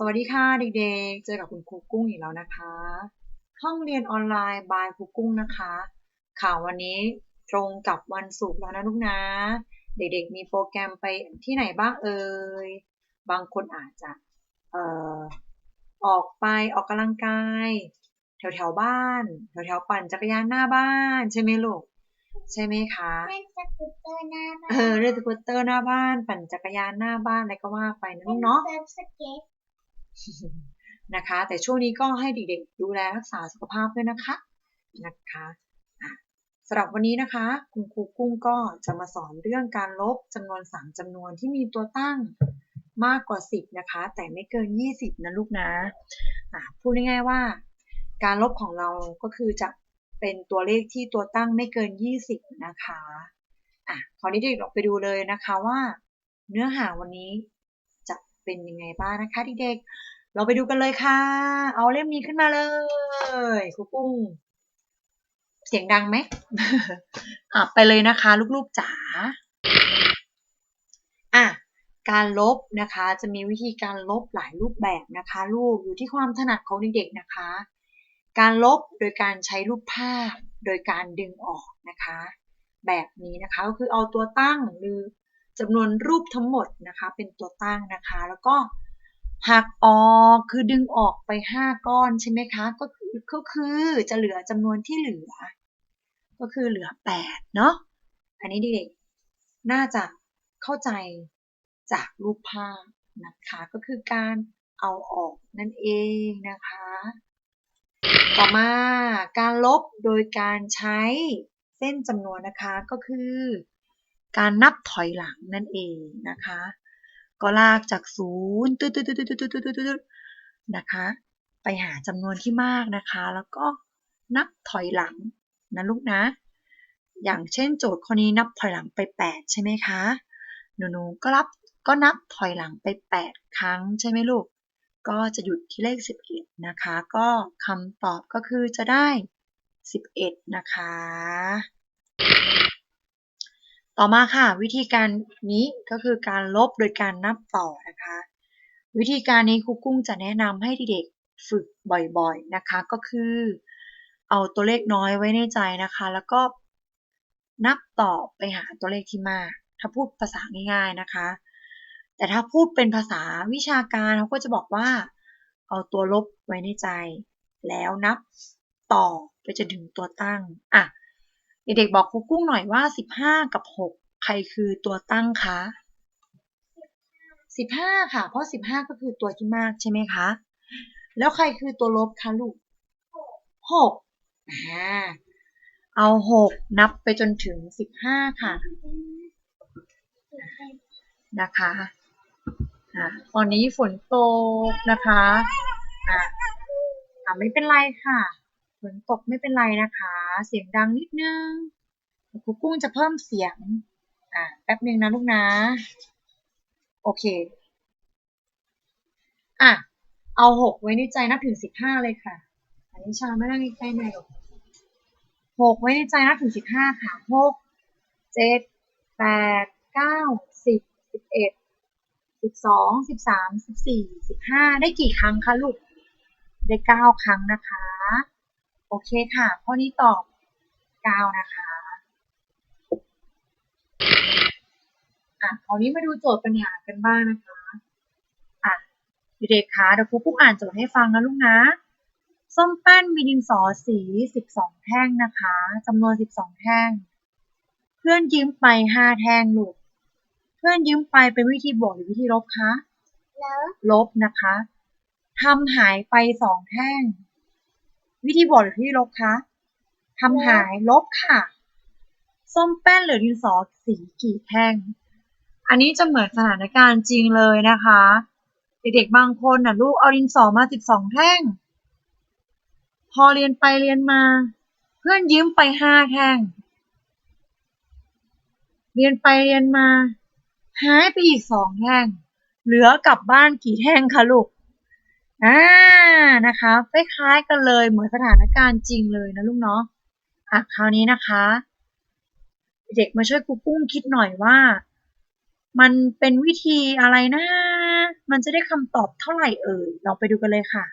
สวัสดีค่ะเด็กๆ เจอกับคุณครูกุ้งอีกแล้วนะคะ ห้องเรียนออนไลน์บายครูกุ้งนะคะค่ะวันนี้ตรงกับวันศุกร์แล้วนะลูกนะ เด็กๆ มีโปรแกรมไปที่ไหนบ้างเอ่ย บางคนอาจจะเอ่อออกไปออกกำลังกาย แถวแถวๆบ้านแถวแถวๆปั่นจักรยานหน้าบ้าน ใช่ไหมลูก ใช่ไหมคะเล่นสกูตเตอร์หน้าบ้านเออเล่นสกูตเตอร์หน้าบ้าน ปั่นจักรยานหน้าบ้านอะไรก็ว่าไปนะลูกเนาะเซิร์ฟสเก็ต นะคะ แต่ช่วงนี้ก็ให้เด็กๆดูแลรักษาสุขภาพด้วยนะคะนะคะสำหรับวันนี้นะคะ คุณครูกุ้งก็จะมาสอนเรื่องการลบจำนวน3จำนวนที่มีตัวตั้งมากกว่า 10 นะคะ แต่ไม่เกิน 20 นะลูกนะอะพูดง่ายๆว่า การลบของเราก็คือจะเป็นตัวเลขที่ตัวตั้งไม่เกิน 20 นะคะอะคราวนี้เด็กเราไปดูเลยนะคะว่า เนื้อหาวันนี้ เป็นยังไงบ้างนะคะเด็กๆเราไปดูกันเลยค่ะ เอาเล่มนี้ขึ้นมาเลยครูปุ้ง เสียงดังไหมอะไปเลยนะคะ ลูกๆจ๋าอะการลบนะคะ จะมีวิธีการลบหลายรูปแบบนะคะ ลูกอยู่ที่ความถนัดของเด็กๆนะคะ การลบโดยการใช้รูปภาพ โดยการดึงออกนะคะ แบบนี้นะคะก็คือเอาตัวตั้งหรือ จำนวนรูปทั้งหมดนะคะ เป็นตัวตั้งนะคะ แล้วก็หักออกคือดึงออกไป 5 ก้อนใช่ไหมคะ ก็คือก็คือจะเหลือจำนวนที่เหลือ ก็คือเหลือ 8 เนาะอันนี้เด็กๆน่าจะเข้าใจจากรูปภาพนะคะ ก็คือการเอาออกนั่นเองนะคะ ต่อมาการลบโดยการใช้เส้นจำนวนนะคะก็คือ การนับถอยหลังนั่นเองนะคะ ก็ลากจากศูนย์ตึ๊ดตึ๊ดตึ๊ดตึ๊ดตึ๊ดตึ๊ดตึ๊ดนะคะ ไปหาจำนวนที่มากนะคะ แล้วก็นับถอยหลังนะลูกนะ อย่างเช่นโจทย์ข้อนี้นับถอยหลังไป 8 ใช่ไหมคะ หนูๆก็รับก็นับถอยหลังไป 8 ครั้งใช่ไหมลูก ก็จะหยุดที่เลข 11 นะคะ ก็คำตอบก็คือจะได้ 11 นะคะ ต่อมาค่ะ วิธีการนี้ก็คือการลบโดยการนับต่อนะคะ วิธีการนี้ครูกุ้งจะแนะนำให้เด็กฝึกบ่อยๆนะคะ ก็คือ เอาตัวเลขน้อยไว้ในใจนะคะ แล้วก็นับต่อไปหาตัวเลขที่มาก ถ้าพูดภาษาง่ายๆนะคะ แต่ถ้าพูดเป็นภาษาวิชาการเขาก็จะบอกว่า เอาตัวลบไว้ในใจ แล้วนับต่อไปจนถึงตัวตั้งอะ เด็กๆบอกครูกุ้งหน่อยว่า 15 กับ 6 ใครคือตัวตั้งคะ15 ค่ะ เพราะ 15 ก็คือตัวที่มากใช่ไหมคะ แล้วใครคือตัวลบคะลูก 6 อ่า เอา 6 นับไปจนถึง 15 ค่ะ นะคะอะตอนนี้ฝนตกนะคะอะอะไม่เป็นไรค่ะ ฝนตกไม่เป็นไรนะคะ เสียงดังนิดนึงครูกุ้งจะเพิ่มเสียง อะแป๊บนึงนะลูกนะ โอเค อะ เอาหกไว้ในใจนับถึงสิบห้าเลยค่ะ อันนี้ชาไม่นั่งใกล้ๆหน่หรอกหกไว้ในใจนับถึงสิบห้าค่ะหกเจ็ดแปดเก้าสิบสิบเอ็ดสิบสองสิบสามสิบสี่สิบห้าได้กี่ครั้งคะลูก ได้เก้าครั้งนะคะ โอเคค่ะ ข้อนี้ตอบเก้านะคะอะคราวนี้มาดูโจทย์ปัญหากันบ้างนะคะ อะเด็กๆคะเดี๋ยวครูปุ๊กอ่านโจทย์ให้ฟังนะลูกนะ ส้มแป้นมีดินสอสี12แท่งนะคะจำนวน12แท่ง เพื่อนยืมไป5แท่งลูก เพื่อนยืมไปเป็นวิธีบวกหรือวิธีลบคะแล้วลบนะคะทำหายไปสองแท่ง วิธีบวกหรือวิธีลบคะทำหายลบค่ะ ส้มแป้นเหลือดินสอสีกี่แท่ง อันนี้จะเหมือนสถานการณ์จริงเลยนะคะ เด็กๆบางคนน่ะลูกเอาดินสอมาสิบสองแท่ง พอเรียนไปเรียนมา เพื่อนยืมไปห้าแท่ง เรียนไปเรียนมา หายไปอีกสองแท่ง เหลือกลับบ้านกี่แท่งคะลูก อ่านะคะคล้ายๆกันเลยเหมือนสถานการณ์จริงเลยนะลูกเนาะอะคราวนี้นะคะ เด็กมาช่วยครูปุ้งคิดหน่อยว่า มันเป็นวิธีอะไรนะ มันจะได้คำตอบเท่าไหร่เอ่ยลองไปดูกันเลยค่ะ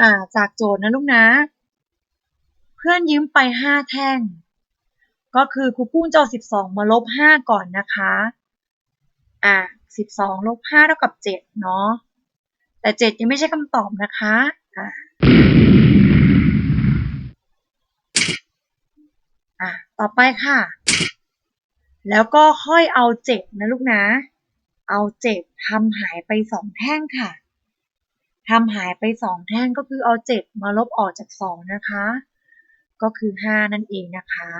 อ่า จากโจทย์นะลูกนะ เพื่อนยืมไปห้าแท่ง ก็คือครูปุ้งจะเอาสิบสองมาลบห้าก่อนนะคะ อ่าสิบสองลบห้าเท่ากับเจ็ดเนาะ แต่เจ็ดยังไม่ใช่คำตอบนะคะ อ่าอะต่อไปค่ะ แล้วก็ค่อยเอาเจ็ดนะลูกนะ เอาเจ็ดทำหายไปสองแท่งค่ะทำหายไปสองแท่งก็คือเอาเจ็ดมาลบออกจากสองนะคะ ก็คือห้านั่นเองนะคะ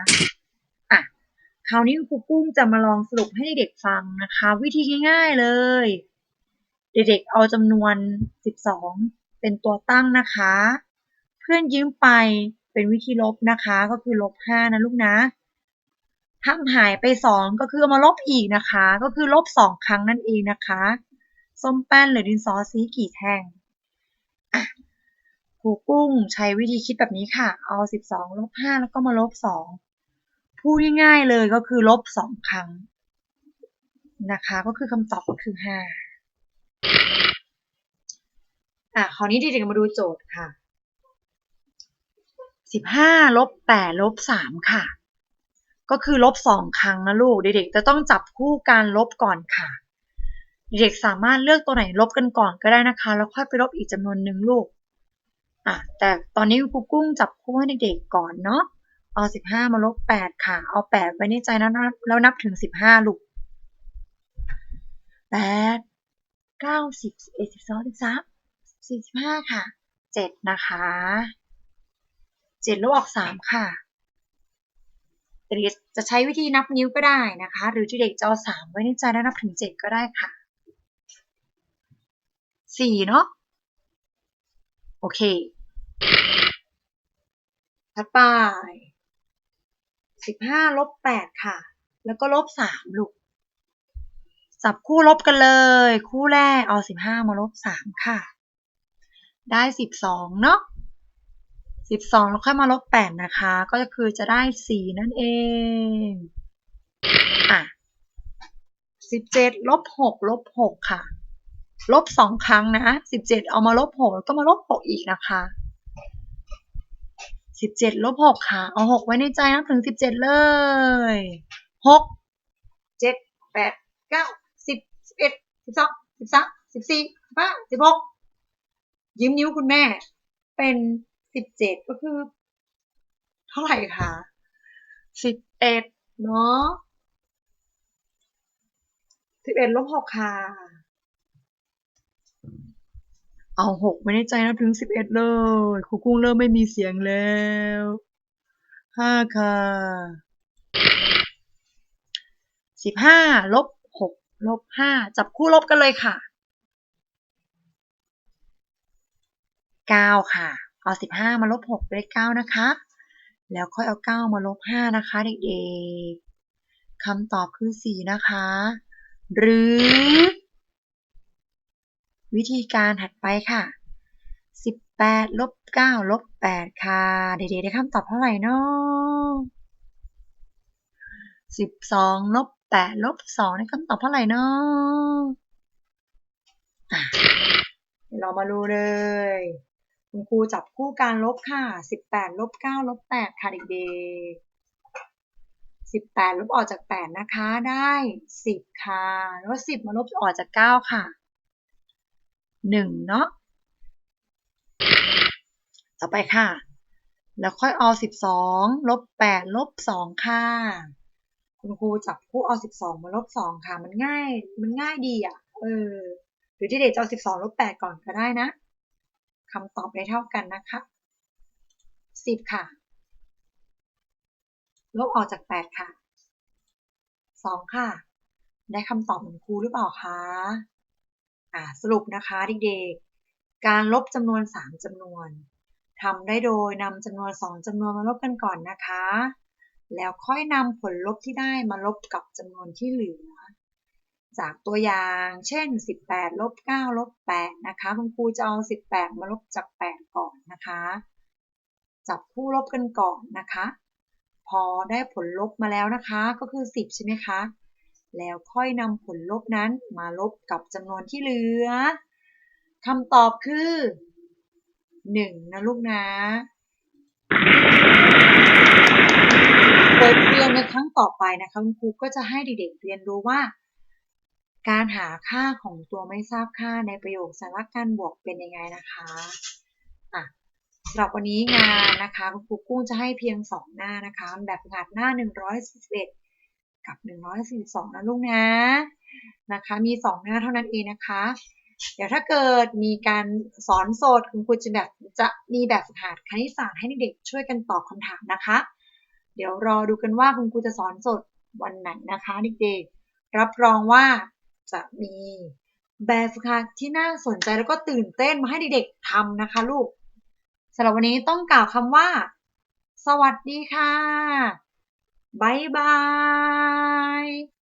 คราวนี้ครูปุ้งจะมาลองสรุปให้เด็กฟังนะคะ วิธีง่ายๆเลย เด็กๆเอาจำนวน 12 เป็นตัวตั้งนะคะ เพื่อนยืมไปเป็นวิธีลบนะคะ ก็คือลบ5นะลูกนะทำหายไป 2 ก็คือเอามาลบอีกนะคะ ก็คือลบ 2 ครั้งนั่นเองนะคะส้มแป้นหรือดินสอสีกี่แท่งครูกุ้งใช้วิธีคิดแบบนี้ค่ะ เอา 12 ลบ 5 แล้วก็มาลบ 2 พูดง่ายๆเลยก็คือลบ2ครั้งนะคะ ก็คือคำตอบก็คือ5อะคราวนี้เด็กๆมาดูโจทย์ค่ะสิบห้าลบแปดลบสามค่ะ ก็คือลบสองครั้งนะลูกเด็กๆจะต้องจับคู่การลบก่อนค่ะ เด็กๆสามารถเลือกตัวไหนลบกันก่อนก็ได้นะคะ แล้วค่อยไปลบอีกจำนวนหนึ่งลูกอะแต่ตอนนี้ครูกุ้งจับคู่ให้เด็กๆก่อนเนาะ เอาสิบห้ามาลบแปดค่ะ เอาแปดไว้ในใจแล้วนะแล้วนับถึงสิบห้าลูกแปดเก้าสิบสิบเอ็ดสิบสองสิบสามสี่สิบห้าค่ะเจ็ดนะคะเจ็ดลบออกสามค่ะเด็กจะใช้วิธีนับนิ้วก็ได้นะคะ หรือที่เด็กจะเอาสามไว้ในใจแล้วนับถึงเจ็ดก็ได้ค่ะสี่เนาะโอเคถัดไป สิบห้าลบแปดค่ะ แล้วก็ลบสามลูกจับคู่ลบกันเลย คู่แรกเอาสิบห้ามาลบสามค่ะ ได้สิบสองเนาะสิบสองแล้วค่อยมาลบแปดนะคะ ก็คือจะได้สี่นั่นเอง อะสิบเจ็ดลบหกลบหกค่ะ ลบสองครั้งนะสิบเจ็ดเอามาลบหกแล้วก็มาลบหกอีกนะคะ สิบเจ็ดลบหกค่ะ เอาหกไว้ในใจนับถึงสิบเจ็ดเลยหกเจ็ดแปดเก้าสิบสิบเอ็ดสิบสองสิบสามสิบสี่สิบห้าสิบหกยิ้มนิ้วคุณแม่ เป็นสิบเจ็ดก็คือ เท่าไหร่คะสิบเอ็ดเนาะสิบเอ็ดลบหกค่ะ เอาหกไว้ในใจนะถึงสิบเอ็ดเลยครูกุ้งเริ่มไม่มีเสียงแล้วห้าค่ะสิบห้าลบหกลบห้าจับคู่ลบกันเลยค่ะเก้าค่ะ เอาสิบห้ามาลบหกได้เก้านะคะ แล้วค่อยเอาเก้ามาลบห้านะคะเด็กๆคำตอบคือสี่นะคะ หรือ วิธีการถัดไปค่ะสิบแปดลบเก้าลบแปดค่ะ เด็กๆได้คำตอบเท่าไหร่เนาะสิบสองลบแปดลบสองได้คำตอบเท่าไหร่เนาะอะเรามาดูเลย คุณครูจับคู่การลบค่ะสิบแปดลบเก้าลบแปดค่ะเด็กๆสิบแปดลบออกจากแปดนะคะ ได้สิบค่ะแล้วสิบมาลบออกจากเก้าค่ะ หนึ่งเนาะ ต่อไปค่ะ แล้วค่อยเอาสิบสองลบแปดลบสองค่ะ คุณครูจับคู่เอาสิบสองมาลบสองค่ะ มันง่าย มันง่ายดีอะ เออ หรือที่เด็กจะเอาสิบสองลบแปดก่อนก็ได้นะคำตอบได้เท่ากันนะคะสิบค่ะ ลบออกจากแปดค่ะสองค่ะได้คำตอบเหมือนครูหรือเปล่าคะ อ่าสรุปนะคะเด็กๆ การลบจำนวนสามจำนวนทำได้โดยนำจำนวนสองจำนวนมาลบกันก่อนนะคะ แล้วค่อยนำผลลบที่ได้มาลบกับจำนวนที่เหลือ จากตัวอย่าง เช่น 18ลบ9ลบ8นะคะ คุณครูจะเอา 18 มาลบจาก 8 ก่อนนะคะ จับคู่ลบกันก่อนนะคะ พอได้ผลลบมาแล้วนะคะ ก็คือ 10 ใช่ไหมคะ แล้วค่อยนำผลลบนั้นมาลบกับจำนวนที่เหลือคำตอบคือ 1 นะลูกนะบทเรียนในครั้งต่อไปนะคะคุณครูก็จะให้เด็กๆเรียนรู้ว่า การหาค่าของตัวไม่ทราบค่าในประโยคสัญลัการบวกเป็นยังไงนะคะอะสำหรับวันนี้งานนะคะคุณครูกุ้งจะให้เพียง 2 หน้านะคะ แบบฝึกหัดหน้า 141 กับ 142 นะลูกนะนะคะ มี 2 หน้าเท่านั้นเองนะคะ เดี๋ยวถ้าเกิดมีการสอนโสดคุณครูจะแบบจะมีแบบฝึกหัดคณิตศาสตร์ให้เด็กช่วยกันตอบคำถามนะคะ เดี๋ยวรอดูกันว่าคุณครูจะสอนสดวันไหนนะคะเด็กๆรับรองว่าจะมีแบบฝึกหัดที่น่าสนใจแล้วก็ตื่นเต้นมาให้เด็กๆทำนะคะลูกสำหรับวันนี้ต้องกล่าวคำว่า สวัสดีค่ะ บ๊ายบาย